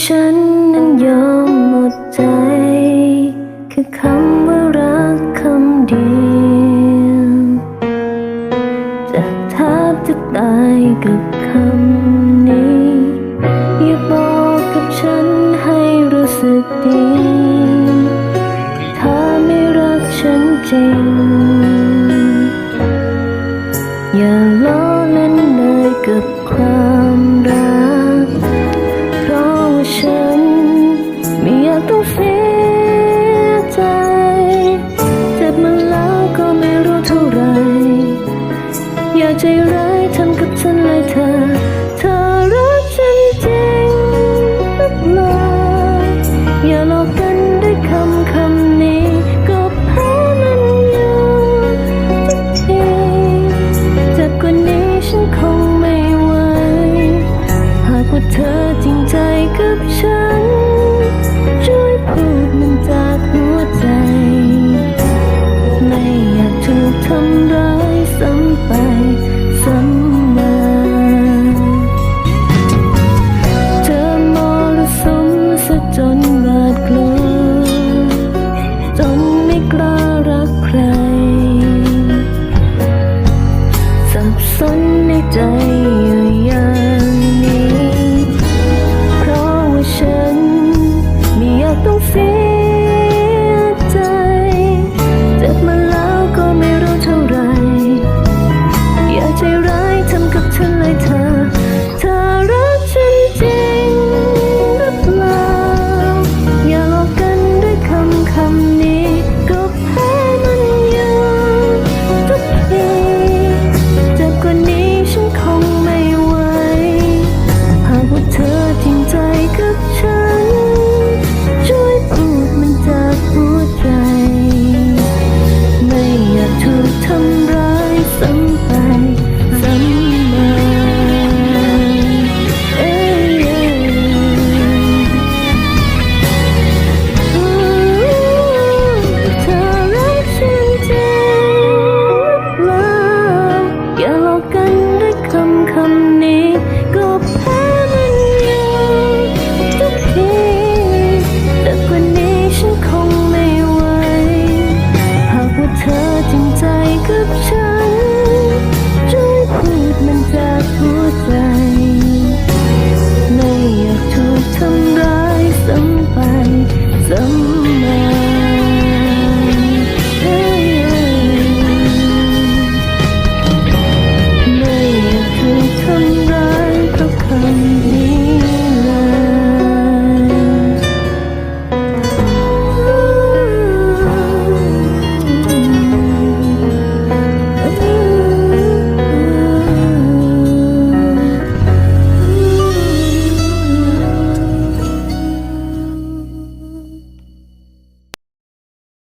ฉันนั้นยอมหมดใจ คือคำว่ารักคำเดียวจะแทบจะตายกับคำนี้ อย่าบอกกับฉันให้รู้สึกดี ใจร้ายทำกับฉันเลยเธอ เธอรักฉันจริงหรือเปล่าอย่าหลอกกันด้วยคำคำนี้ ก็แพ้มันอยู่ทุกทีเจ็บกว่านี้ฉันคงไม่ไหวหากว่าเธอจริงใจกับฉัน สับสนในใจอย่า